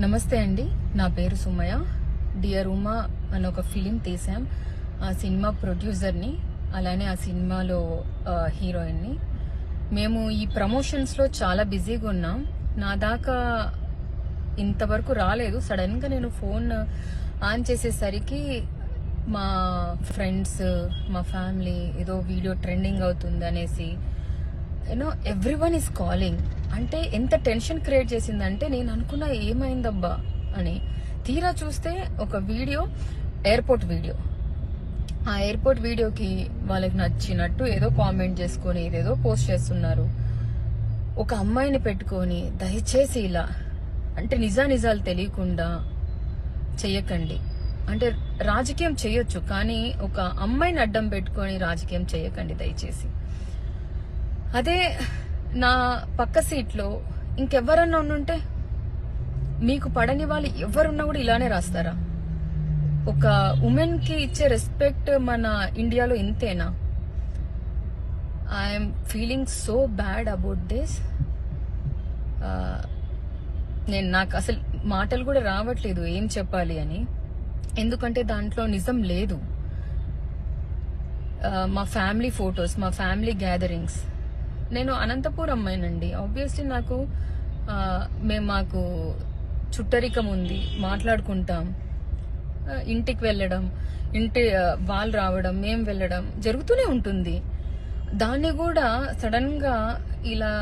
నమస్తే అండి. నా పేరు సుమయ. డియర్ ఉమా అని ఒక ఫిలిం తీసాం ఆ సినిమా ప్రొడ్యూసర్ని అలానే ఆ సినిమాలో హీరోయిన్ని. మేము ఈ ప్రమోషన్స్లో చాలా బిజీగా ఉన్నాం. నా దాకా ఇంతవరకు రాలేదు. సడన్గా నేను ఫోన్ ఆన్ చేసేసరికి మా ఫ్రెండ్స్ మా ఫ్యామిలీ ఏదో వీడియో ట్రెండింగ్ అవుతుంది అనేసి you know every one is calling అంటే ఎంత టెన్షన్ క్రియేట్ చేసిందంటే నేను అనుకున్న ఏమైందబ్బా అని. తీరా చూస్తే ఒక వీడియో ఎయిర్పోర్ట్ వీడియో. ఆ ఎయిర్పోర్ట్ వీడియోకి వాళ్ళకి నచ్చినట్టు ఏదో కామెంట్ చేసుకొని ఏదేదో పోస్ట్ చేస్తున్నారు. ఒక అమ్మాయిని పెట్టుకొని దయచేసి ఇలా అంటే నిజా నిజాలు తెలియకుండా చెయ్యకండి. అంటే రాజకీయం చేయొచ్చు కానీ ఒక అమ్మాయిని అడ్డం పెట్టుకొని రాజకీయం చేయకండి దయచేసి. అదే నా పక్క సీట్లో ఇంకెవరన్నా ఉంటే మీకు పడని వాళ్ళు ఎవరున్నా కూడా ఇలానే రాస్తారా? ఒక ఉమెన్కి ఇచ్చే రెస్పెక్ట్ మన ఇండియాలో ఇంతేనా? I'm feeling so bad about this. నేను నాకు అసలు మాటలు కూడా రావట్లేదు ఏం చెప్పాలి అని. ఎందుకంటే దాంట్లో నిజం లేదు. మా ఫ్యామిలీ ఫొటోస్ మా ఫ్యామిలీ గ్యాదరింగ్స్. నేను అనంతపూర్ అమ్మాయినండి ఆబ్వియస్లీ నాకు మేము మాకు చుట్టరికం ఉంది. మాట్లాడుకుంటాం. ఇంటికి వెళ్ళడం ఇంటి వాళ్ళు రావడం మేము వెళ్ళడం జరుగుతూనే ఉంటుంది. దాన్ని కూడా సడన్గా ఇలా